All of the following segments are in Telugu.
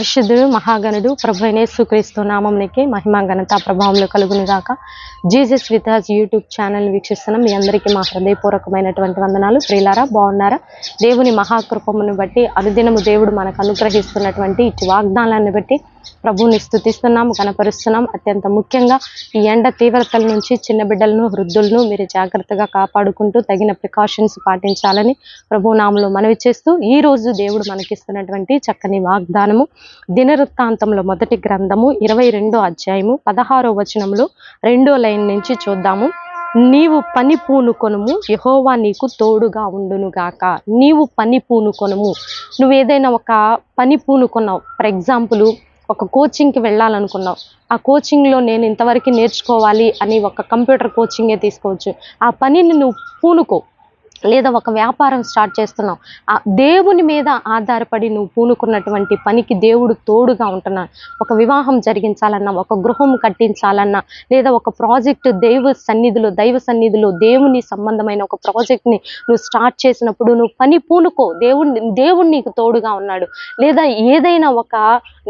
పరిశుద్ధుడు మహాగణుడు ప్రభు అయిన యేసుక్రీస్తు నామంనికి మహిమా ఘనత ప్రభావంలో కలుగుని గాక జీసస్ విత్ యూట్యూబ్ ఛానల్ వీక్షిస్తున్న. మీ అందరికీ మా హృదయపూర్వకమైనటువంటి వందనాలు. ప్రియులారా బాగున్నారా? దేవుని మహాకృపమును బట్టి అనుదినము దేవుడు మనకు అనుగ్రహిస్తున్నటువంటి ఇటు వాగ్దానాలను బట్టి ప్రభువుని స్థుతిస్తున్నాం కనపరుస్తున్నాం అత్యంత ముఖ్యంగా ఈ ఎండ తీవ్రతల నుంచి చిన్న బిడ్డలను వృద్ధులను మీరు జాగ్రత్తగా కాపాడుకుంటూ తగిన ప్రికాషన్స్ పాటించాలని ప్రభు నామలో మనవి చేస్తూ ఈ రోజు దేవుడు మనకిస్తున్నటువంటి చక్కని వాగ్దానము. దినవృత్తాంతంలో మొదటి గ్రంథము ఇరవై రెండో అధ్యాయము పదహారో వచనంలో రెండో లైన్ నుంచి చూద్దాము. నీవు పని పూనుకొనుము యహోవా నీకు తోడుగా ఉండునుగాక. నీవు పని పూనుకొనుము నువ్వు ఏదైనా ఒక పని పూనుకున్నావు ఫర్ ఎగ్జాంపుల్ ఒక కోచింగ్కి వెళ్ళాలనుకున్నావు ఆ కోచింగ్లో నేను ఇంతవరకు నేర్చుకోవాలి అని ఒక కంప్యూటర్ కోచింగే తీసుకోవచ్చు. ఆ పనిని నువ్వు పూనుకో. లేదా ఒక వ్యాపారం స్టార్ట్ చేస్తున్నావు. ఆ దేవుని మీద ఆధారపడి నువ్వు పూనుకున్నటువంటి పనికి దేవుడు తోడుగా ఉంటున్నాడు. ఒక వివాహం జరిగించాలన్నా ఒక గృహం కట్టించాలన్నా లేదా ఒక ప్రాజెక్ట్ దైవ సన్నిధిలో దైవ సన్నిధిలో దేవుని సంబంధమైన ఒక ప్రాజెక్ట్ని నువ్వు స్టార్ట్ చేసినప్పుడు నువ్వు పని పూనుకో. దేవుని దేవుడు నీకు తోడుగా ఉన్నాడు. లేదా ఏదైనా ఒక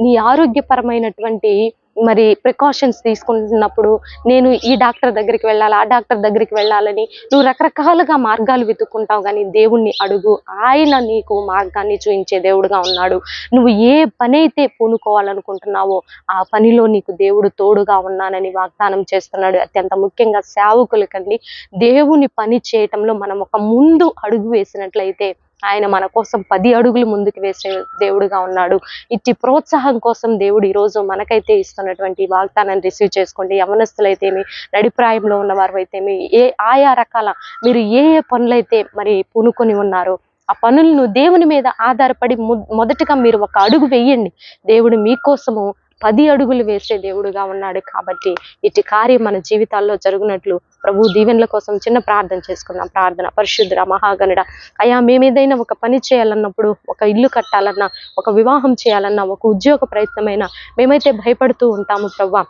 నీ ఆరోగ్యపరమైనటువంటి మరి ప్రికాషన్స్ తీసుకుంటున్నప్పుడు నేను ఈ డాక్టర్ దగ్గరికి వెళ్ళాలి ఆ డాక్టర్ దగ్గరికి వెళ్ళాలని నువ్వు రకరకాలుగా మార్గాలు వెతుక్కుంటావు కానీ దేవుణ్ణి అడుగు. ఆయన నీకు మార్గాన్ని చూపించే దేవుడుగా ఉన్నాడు. నువ్వు ఏ పని అయితే పూనుకోవాలనుకుంటున్నావో ఆ పనిలో నీకు దేవుడు తోడుగా ఉన్నానని వాగ్దానం చేస్తున్నాడు. అత్యంత ముఖ్యంగా సేవకులకండి. దేవుని పని చేయటంలో మనం ఒక ముందు అడుగు వేసినట్లయితే ఆయన మన కోసం పది అడుగులు ముందుకు వేసే దేవుడుగా ఉన్నాడు. ఇట్టి ప్రోత్సాహం కోసం దేవుడు ఈరోజు మనకైతే ఇస్తున్నటువంటి వాగ్దానాన్ని రిసీవ్ చేసుకోండి. యవనస్తులైతేమి నడిప్రాయంలో ఉన్నవారు అయితేమి ఏ ఆయా రకాల మీరు ఏ ఏ పనులైతే మరి పూనుకొని ఉన్నారో ఆ పనులను దేవుని మీద ఆధారపడి మొదటగా మీరు ఒక అడుగు వేయండి. దేవుడు మీకోసము పది అడుగులు వేసే దేవుడుగా ఉన్నాడు కాబట్టి ఇటు కార్యం మన జీవితాల్లో జరుగునట్లు ప్రభు దీవెనల కోసం చిన్న ప్రార్థన చేసుకున్నాం ప్రార్థన. పరిశుద్ధ మహాగణుడ అయా మేమేదైనా ఒక పని చేయాలన్నప్పుడు ఒక ఇల్లు కట్టాలన్నా ఒక వివాహం చేయాలన్నా ఒక ఉద్యోగ ప్రయత్నమైనా మేమైతే భయపడుతూ ఉంటాము ప్రభా.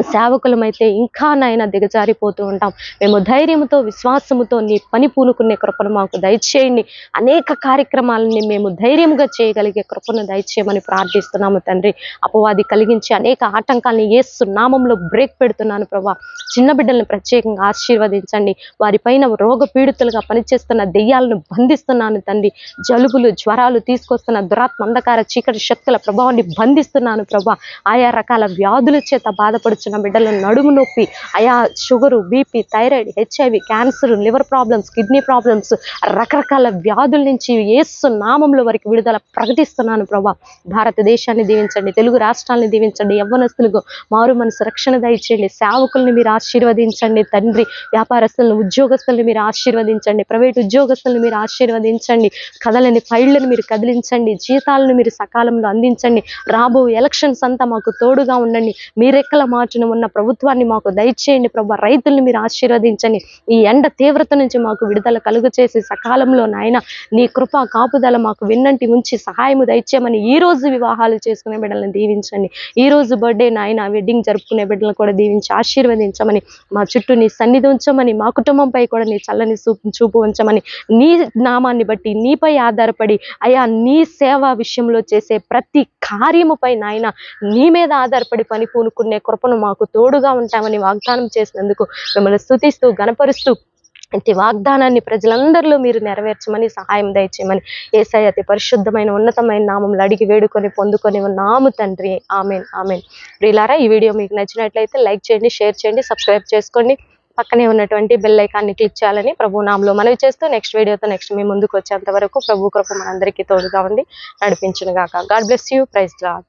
సేవకులమైతే ఇంకా నాయన దిగజారిపోతూ ఉంటాం. మేము ధైర్యంతో విశ్వాసముతో నీ పని పూనుకునే కృపను మాకు దయచేయండి. అనేక కార్యక్రమాలని మేము ధైర్యంగా చేయగలిగే కృపను దయచేయమని ప్రార్థిస్తున్నాము తండ్రి. అపవాది కలిగించి అనేక ఆటంకాలని ఏసు నామంలో బ్రేక్ పెడుతున్నాను ప్రభా. చిన్న బిడ్డల్ని ప్రత్యేకంగా ఆశీర్వదించండి. వారిపైన రోగ పీడితులుగా పనిచేస్తున్న దెయ్యాలను బంధిస్తున్నాను తండ్రి. జలుబులు జ్వరాలు తీసుకొస్తున్న దురాత్మ అంధకార చీకటి శక్తుల ప్రభావాన్ని బంధిస్తున్నాను ప్రభా. ఆయా రకాల వ్యాధుల చేత వచ్చిన బిడ్డల నడుము నొప్పి అయా sugar BP thyroid HIV cancer liver problems kidney problems రకరకాల వ్యాధుల నుంచి ఏసు నామంలో వారికి విడుదల ప్రకటిస్తున్నాను ప్రభా. భారతదేశాన్ని దీవించండి తెలుగు రాష్ట్రాలను దీవించండి యవ్వనస్తులకు మారు మనసు రక్షణ దయచేయండి సేవకుల్ని మీరు ఆశీర్వదించండి తండ్రి వ్యాపారస్తులను ఉద్యోగస్తులను మీరు ఆశీర్వదించండి ప్రైవేట్ ఉద్యోగస్తులను మీరు ఆశీర్వదించండి కదలని ఫైళ్ళను మీరు కదిలించండి జీతాలను మీరు సకాలంలో అందించండి రాబో ఎలక్షన్స్ అంతా మాకు తోడుగా ఉండండి మీరెక్కల మాటను ఉన్న ప్రభుత్వాన్ని మాకు దయచేయండి ప్రభు. రైతుల్ని మీరు ఆశీర్వదించండి. ఈ ఎండ తీవ్రత నుంచి మాకు విడుదల కలుగు చేసి సకాలంలో నాయన నీ కృప కాపుదల మాకు విన్నంటి ఉంచి సహాయము దయచేయమని ఈ రోజు వివాహాలు చేసుకునే బిడ్డలను దీవించండి. ఈ రోజు బర్త్డే నాయన వెడ్డింగ్ జరుపుకునే బిడ్డలను కూడా దీవించి ఆశీర్వదించమని మా చుట్టూ నీ సన్నిధి ఉంచమని మా కుటుంబంపై కూడా నీ చల్లని చూపు చూపు ఉంచమని నీ నామాన్ని బట్టి నీపై ఆధారపడి అయా నీ సేవ విషయంలో చేసే ప్రతి కార్యముపై నాయన నీ మీద ఆధారపడి పని పూనుకునే కృపను మాకు తోడుగా ఉంటామని వాగ్దానం చేసినందుకు మిమ్మల్ని స్థుతిస్తూ గనపరుస్తూ ఇంటి వాగ్దానాన్ని ప్రజలందరిలో మీరు నెరవేర్చమని సహాయం దయచేయమని ఏసై అతి పరిశుద్ధమైన ఉన్నతమైన నామంలో అడిగి వేడుకొని పొందుకొని ఉన్నాము తండ్రి. Amen amen. ప్రియులారా ఈ వీడియో మీకు నచ్చినట్లయితే లైక్ చేయండి షేర్ చేయండి సబ్స్క్రైబ్ చేసుకోండి. పక్కనే ఉన్నటువంటి బెల్ ఐకాన్ని క్లిక్ చేయాలని ప్రభు నామంలో మనవి చేస్తూ నెక్స్ట్ వీడియోతో నెక్స్ట్ మీ ముందుకు వచ్చేంత వరకు ప్రభు కృప మనందరికీ తోడుగా ఉండి నడిపించును గాక God bless you. Praise Lord.